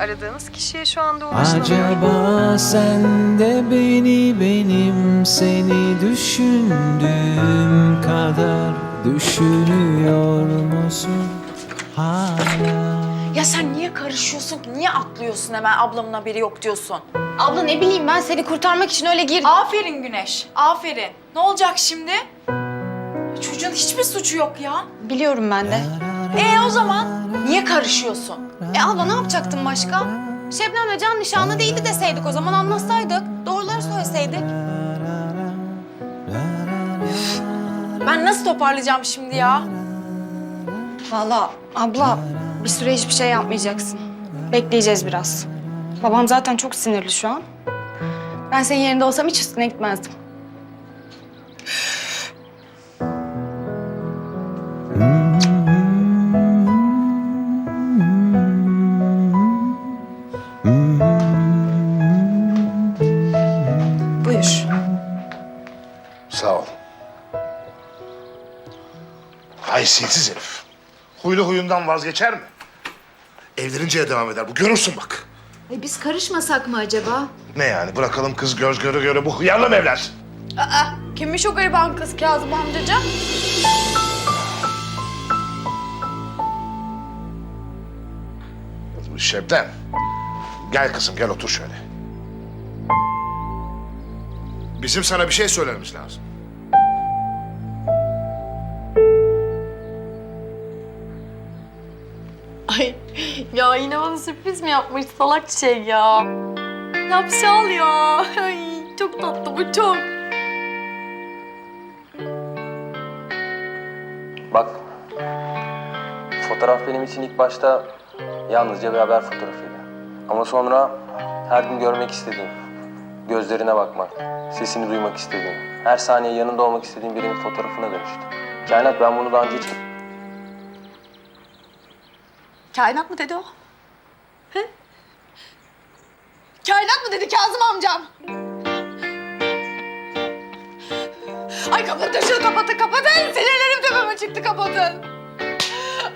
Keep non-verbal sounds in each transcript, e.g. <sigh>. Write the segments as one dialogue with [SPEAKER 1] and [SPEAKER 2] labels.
[SPEAKER 1] Aradığınız kişiye şu anda ulaşılamıyor.
[SPEAKER 2] Acaba sen de beni benim seni düşündüğüm kadar düşünüyor musun hala?
[SPEAKER 3] Ya sen niye karışıyorsun ki? Niye atlıyorsun hemen ablamın haberi yok diyorsun?
[SPEAKER 4] Abla ne bileyim ben seni kurtarmak için öyle girdim.
[SPEAKER 3] Aferin Güneş, aferin. Ne olacak şimdi? Çocuğun hiçbir suçu yok ya.
[SPEAKER 4] Biliyorum ben de.
[SPEAKER 3] E o zaman karışıyorsun?
[SPEAKER 4] E abla ne yapacaktın başka? Şebnem'le Can nişanlı değildi deseydik o zaman anlatsaydık. Doğruları söyleseydik.
[SPEAKER 3] Ben nasıl toparlayacağım şimdi ya?
[SPEAKER 4] Vallahi abla bir süre hiçbir şey yapmayacaksın. Bekleyeceğiz biraz. Babam zaten çok sinirli şu an. Ben senin yerinde olsam hiç üstüne gitmezdim.
[SPEAKER 5] Haysiyetsiz herif. Huylu huyundan vazgeçer mi? Evleninceye devam eder bu. Görürsün bak.
[SPEAKER 6] E biz karışmasak mı acaba?
[SPEAKER 5] Ne yani? Bırakalım kız göz göre göre bu hıyarla mı evlensin?
[SPEAKER 3] Aa, kimmiş o gariban kız Kazım amcacığım?
[SPEAKER 5] Şebnem. Gel kızım gel otur şöyle. Bizim sana bir şey söylememiz lazım.
[SPEAKER 7] Ay ya yine bana sürpriz mi yapmış salak şey ya. Yapşal ya. Ay çok tatlı bu çok.
[SPEAKER 8] Bak, fotoğraf benim için ilk başta yalnızca bir haber fotoğrafıydı. Ama sonra her gün görmek istediğim, gözlerine bakmak, sesini duymak istediğim, her saniye yanında olmak istediğim birinin fotoğrafına dönüştü. Kainat ben bunu daha önce hiç...
[SPEAKER 7] Kainat mı dedi o? He? Kainat mı dedi Kazım amcam? Ay kapatın şunu kapatın kapatın. Sinirlerim tepeme çıktı kapatın.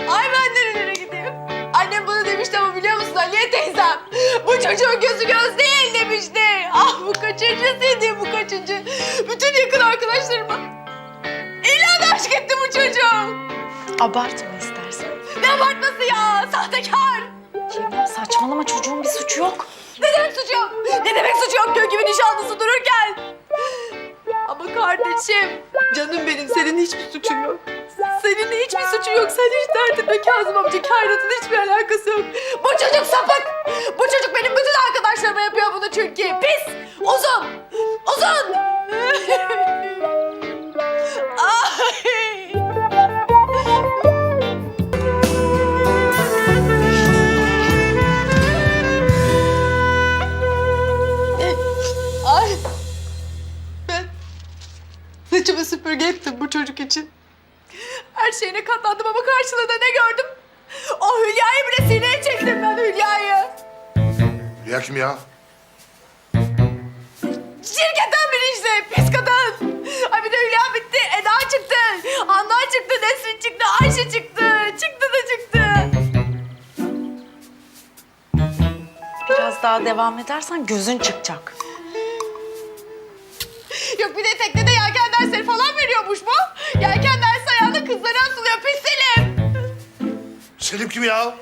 [SPEAKER 7] Ay ben nerelere gideyim? Annem bunu demişti ama biliyor musun Aliye teyzem? Bu çocuğun gözü göz değil demişti. Ah bu kaçıncısıydı bu kaçıncı? Bütün yakın arkadaşlarıma ilan aşk etti bu çocuğum.
[SPEAKER 3] Abartma.
[SPEAKER 7] Ne abartması ya? Sahtekar.
[SPEAKER 3] Şebnem saçmalama çocuğun bir suçu yok.
[SPEAKER 7] Ne demek suçu yok? Ne demek suçu yok köy gibi nişanlısı dururken? Ama kardeşim, canım benim senin hiçbir suçun yok. Senin hiçbir suçun yok. Sen hiç dert etme Kazım amca. Kainatın hiçbir alakası yok. Bu çocuk sapık. Bu çocuk benim bütün arkadaşlarıma yapıyor bunu çünkü. Pis, uzun, uzun. <laughs> çocuk için. Her şeyine katlandım ama karşılığında ne gördüm? O Hülya'yı bile sineye çektim ben Hülya'yı.
[SPEAKER 5] Ya kim ya?
[SPEAKER 7] Şirketten biri işte, pis kadın. Ay bir de Hülya bitti, Eda çıktı. Handan çıktı, Nesrin çıktı, Ayşe çıktı. Çıktı da çıktı.
[SPEAKER 3] Biraz daha devam edersen gözün çıkacak.
[SPEAKER 7] Ayağına kızlara asılıyor, pis Selim.
[SPEAKER 5] Selim kim ya?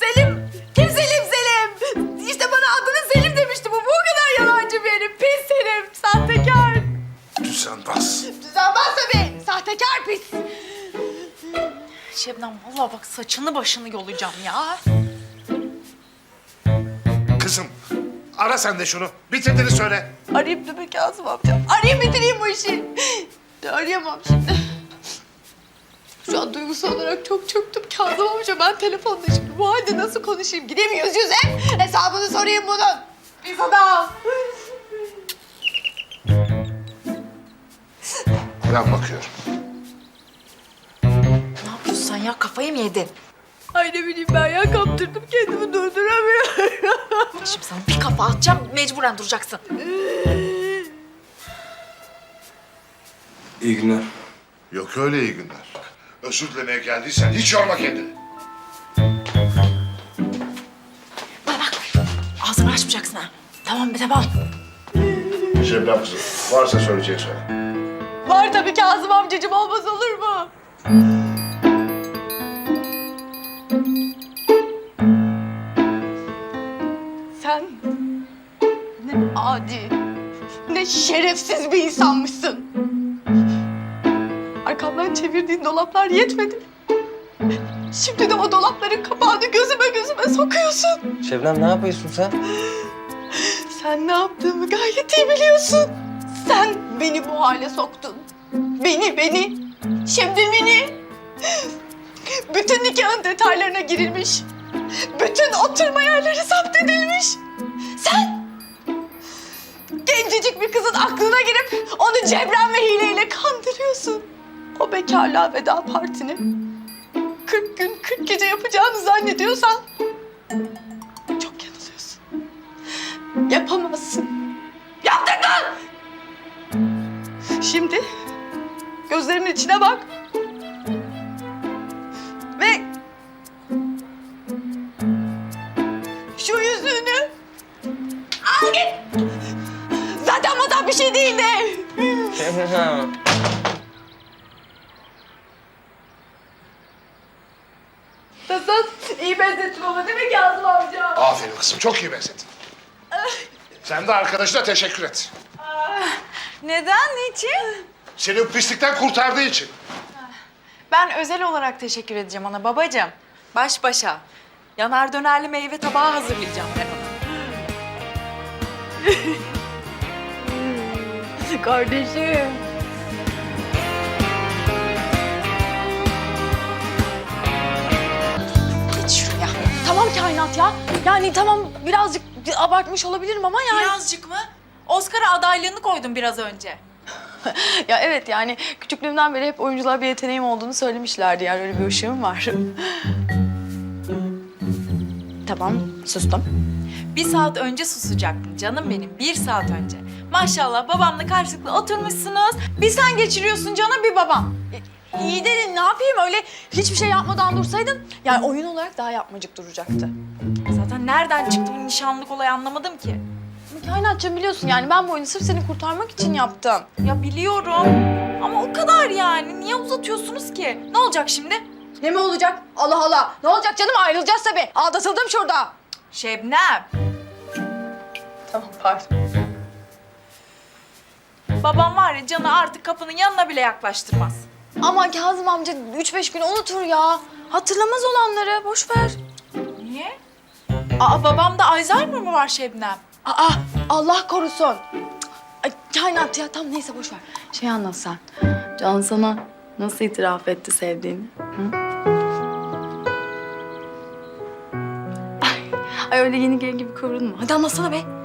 [SPEAKER 7] Selim, kim Selim Selim? İşte bana adını Selim demişti bu. Bu kadar yalancı herif. Pis Selim, sahtekar.
[SPEAKER 5] Düzenbaz.
[SPEAKER 7] Düzenbaz tabii, sahtekar pis.
[SPEAKER 3] Şebnem vallahi bak saçını başını yolacağım ya.
[SPEAKER 5] Kızım ara sen de şunu. Bitirdiğini söyle.
[SPEAKER 7] Arayayım değil mi Kazım amca? Arayayım bitireyim bu işi. De arayamam şimdi. Şu an duygusal olarak çok çöktüm Kazım amca. Ben telefonda şimdi bu halde nasıl konuşayım? Gideyim yüz yüze hesabını sorayım bunun. Pis adam.
[SPEAKER 5] Ben bakıyorum.
[SPEAKER 3] Ne yapıyorsun sen ya kafayı mı yedin?
[SPEAKER 7] Ay ne bileyim ben ya kaptırdım kendimi durduramıyorum.
[SPEAKER 3] Şimdi sana bir kafa atacağım mecburen duracaksın. <laughs>
[SPEAKER 8] İyi günler.
[SPEAKER 5] Yok öyle iyi günler. Özür dilemeye geldiysen hiç yorma kendini.
[SPEAKER 3] açmayacaksın ha. Tamam mı tamam.
[SPEAKER 5] Şebnem kızım varsa söyleyecek söyle.
[SPEAKER 7] Var tabii Kazım amcacığım olmaz olur mu? Sen ne adi, ne şerefsiz bir insanmışsın. Arkamdan çevirdiğin dolaplar yetmedi. Şimdi de o dolapların kapağını gözüme gözüme sokuyorsun.
[SPEAKER 8] Şebnem ne yapıyorsun sen?
[SPEAKER 7] Sen ne yaptığımı gayet iyi biliyorsun. Sen beni bu hale soktun. Beni, beni. Şebnemini. Bütün nikahın detaylarına girilmiş. Bütün oturma yerleri zapt edilmiş. Sen gencecik bir kızın aklına girip onu cebren ve hileyle kandırıyorsun. O bekarlığa veda partini 40 gün 40 gece yapacağını zannediyorsan çok yanılıyorsun. Yapamazsın. Yaptırdın! Şimdi gözlerimin içine bak. Ve şu yüzüğünü al git. Zaten madem bir şey değildi.
[SPEAKER 8] Şebnem.
[SPEAKER 7] Nasıl? İyi benzettin ama değil mi Kazım amca?
[SPEAKER 5] Aferin kızım çok iyi benzettin. Sen de arkadaşına teşekkür et.
[SPEAKER 3] Neden? Niçin?
[SPEAKER 5] Seni bu pislikten kurtardığı için.
[SPEAKER 3] Ben özel olarak teşekkür edeceğim ona babacığım. Baş başa. Yanar dönerli meyve tabağı hazırlayacağım ben ona. <laughs>
[SPEAKER 7] Kardeşim. Yani tamam birazcık abartmış olabilirim ama yani.
[SPEAKER 3] Birazcık mı? Oscar'a adaylığını koydum biraz önce. <laughs>
[SPEAKER 7] Ya evet yani küçüklüğümden beri hep oyunculuğa bir yeteneğim olduğunu söylemişlerdi. Yani öyle bir ışığım var. <laughs> tamam sustum.
[SPEAKER 3] Bir saat önce susacaktın canım benim. Bir saat önce. Maşallah babamla karşılıklı oturmuşsunuz. Bir sen geçiriyorsun canım bir babam.
[SPEAKER 7] İyi de ne yapayım öyle hiçbir şey yapmadan dursaydın yani oyun olarak daha yapmacık duracaktı.
[SPEAKER 3] Nereden çıktı bu nişanlık olayı anlamadım ki.
[SPEAKER 7] Kainatçım biliyorsun yani ben bu oyunu sırf seni kurtarmak için yaptım.
[SPEAKER 3] Ya biliyorum ama o kadar yani. Niye uzatıyorsunuz ki? Ne olacak şimdi?
[SPEAKER 7] Ne mi olacak? Allah Allah. Ne olacak canım ayrılacağız tabii. Aldatıldım şurada.
[SPEAKER 3] Şebnem.
[SPEAKER 7] Tamam pardon.
[SPEAKER 3] Babam var ya canı artık kapının yanına bile yaklaştırmaz.
[SPEAKER 7] Ama Kazım amca üç beş gün unutur ya. Hatırlamaz olanları boş ver.
[SPEAKER 3] Niye? Aa babamda Alzheimer mı var Şebnem?
[SPEAKER 7] Aa Allah korusun. Ay, kainat ya tam neyse boş ver. Şey anlat sen. Can sana nasıl itiraf etti sevdiğini? Hı? Ay, ay öyle yeni gelin gibi kıvrılma. Hadi anlatsana be.